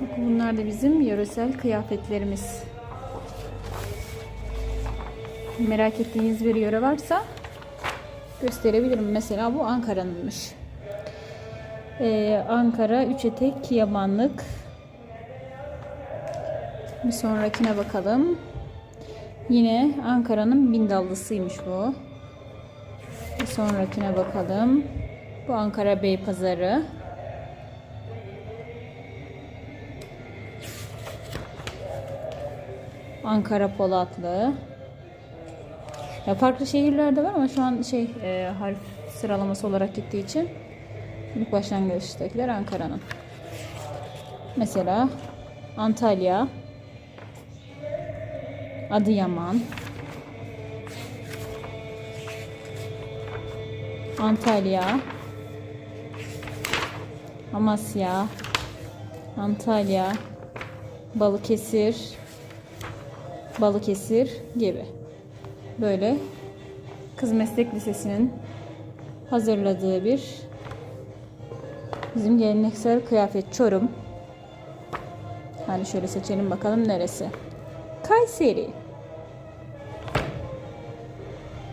Bakın bunlar da bizim yöresel kıyafetlerimiz. Merak ettiğiniz bir yöre varsa gösterebilirim. Mesela bu Ankara'nınmış. Ee, Ankara 3 etek yabanlık. Bir sonrakine bakalım. Yine Ankara'nın bindallısıymış bu. Sonrakine bakalım. Bu Ankara Beypazarı. Ankara Polatlı. Ya farklı şehirlerde var ama şu an şey e, harf sıralaması olarak gittiği için ilk başlangıçtakiler Ankara'nın. Mesela Antalya, Adıyaman, Antalya, Amasya, Antalya, Balıkesir, Balıkesir gibi. Böyle Kız Meslek Lisesi'nin hazırladığı bir bizim geleneksel kıyafet Çorum. Hani şöyle seçelim bakalım neresi. Kayseri.